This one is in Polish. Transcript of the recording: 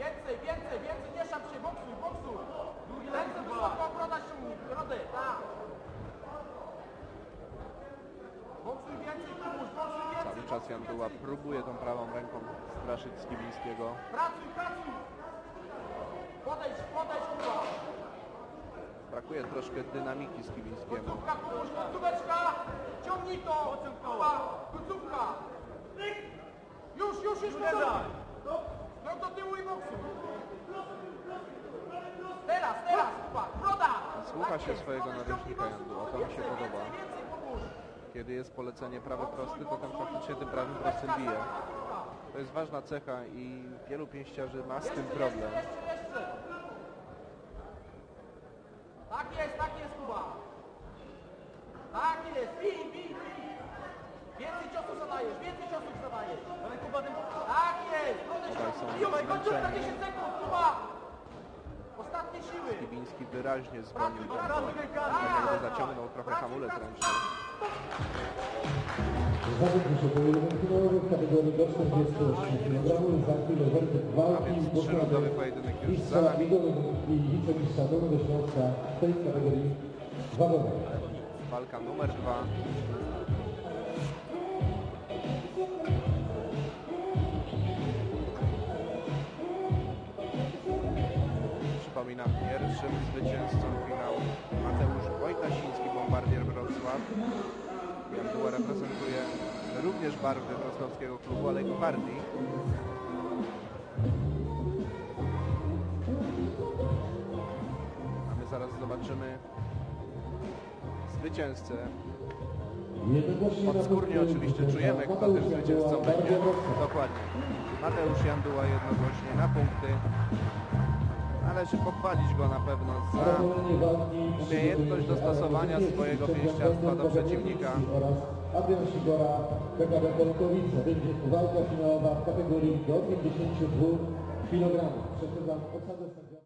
Więcej, więcej, więcej, nie szap się, boksuj, boksuj. Ręce wysoko, broda ściągnij, brodę, tak. Boksuj więcej, pomóż, boksuj więcej. Cały czas Jan Duła próbuje tą prawą ręką straszyć Skibińskiego. Pracuj, pracuj. Podejdź, podejdź, kurwa. Brakuje troszkę dynamiki Skibińskiemu. Końcówka, pomóż, końcóweczka. Ciągnij to. Kurwa, końcówka. Już, już, już, uderzaj. No do tyłu i boksuj. Teraz, teraz, kurwa, broda. Słucha Tak się swojego ściągnij, Janduła, boksuj. to mi się podoba. Kiedy jest polecenie prawy prosty, to tam faktycznie tym prawym prostym bije. To jest ważna cecha i wielu pięściarzy ma z tym problem. Jeszcze, jeszcze. Tak jest, tak jest, Kuba. Tak jest, bij, bij, bij. Więcej ciosów zadajesz, więcej ciosów zadajesz. Ale Kuba, ten... Tak jest. 10 sekund, Kuba. Ostatnie siły. Skibiński wyraźnie zwolnił tempo. jakby zaciągnął trochę hamulec ręczny. Się pojedynek finałowy w kategorii do 48 kg. Za chwilę werdykt A walki więc trzyrundowy pojedynek już za nami. I wicemistrza Dolnego Śląska w tej kategorii wagowej. Walka numer dwa. Przypominam, pierwszym zwycięzcą finału Mateusz Wojtasiński, bombardier Wrocław. Janduła reprezentuje również barwy wrocławskiego klubu, ale gwardii. A my zaraz zobaczymy zwycięzcę Podskórnie oczywiście czujemy, kto tym zwycięzcą będzie. Dokładnie. Mateusz Janduła jednogłośnie na punkty. Należy pochwalić go na pewno za umiejętność dostosowania swojego pięściarstwa do przeciwnika. Adrian Sigora, PKB Polkowice. Będzie walka finałowa w kategorii do 52 kg. Przeszedzam obsadę